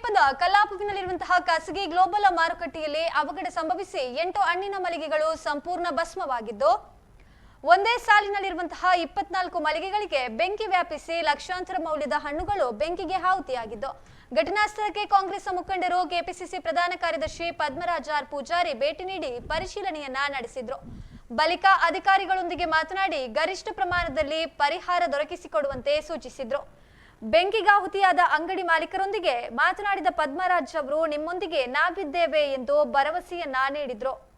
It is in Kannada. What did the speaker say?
ಸಮೀಪದ ಕಲ್ಲಾಪುವಿನಲ್ಲಿರುವಂತಹ ಖಾಸಗಿ ಗ್ಲೋಬಲ್ ಮಾರುಕಟ್ಟೆಯಲ್ಲಿ ಅವಘಡ ಸಂಭವಿಸಿ ಎಂಟು ಹಣ್ಣಿನ ಮಳಿಗೆಗಳು ಸಂಪೂರ್ಣ ಭಸ್ಮವಾಗಿದ್ದು, ಒಂದೇ ಸಾಲಿನಲ್ಲಿರುವಂತಹ ಇಪ್ಪತ್ನಾಲ್ಕು ಮಳಿಗೆಗಳಿಗೆ ಬೆಂಕಿ ವ್ಯಾಪಿಸಿ ಲಕ್ಷಾಂತರ ಮೌಲ್ಯದ ಹಣ್ಣುಗಳು ಬೆಂಕಿಗೆ ಆಹುತಿಯಾಗಿದ್ದು, ಘಟನಾ ಸ್ಥಳಕ್ಕೆ ಕಾಂಗ್ರೆಸ್ ಮುಖಂಡರು ಕೆಪಿಸಿಸಿ ಪ್ರಧಾನ ಕಾರ್ಯದರ್ಶಿ ಪದ್ಮರಾಜ ಆರ್ ಪೂಜಾರಿ ಭೇಟಿ ನೀಡಿ ಪರಿಶೀಲನೆಯನ್ನ ನಡೆಸಿದ್ರು. ಬಳಿಕ ಅಧಿಕಾರಿಗಳೊಂದಿಗೆ ಮಾತನಾಡಿ ಗರಿಷ್ಠ ಪ್ರಮಾಣದಲ್ಲಿ ಪರಿಹಾರ ದೊರಕಿಸಿಕೊಡುವಂತೆ ಸೂಚಿಸಿದ್ರು. ಬೆಂಕಿಗಾಹುತಿಯಾದ ಅಂಗಡಿ ಮಾಲೀಕರೊಂದಿಗೆ ಮಾತನಾಡಿದ ಪದ್ಮರಾಜ್ ಅವರು ನಿಮ್ಮೊಂದಿಗೆ ನಾವಿದ್ದೇವೆ ಎಂದು ಭರವಸೆಯನ್ನ ನೀಡಿದ್ರು.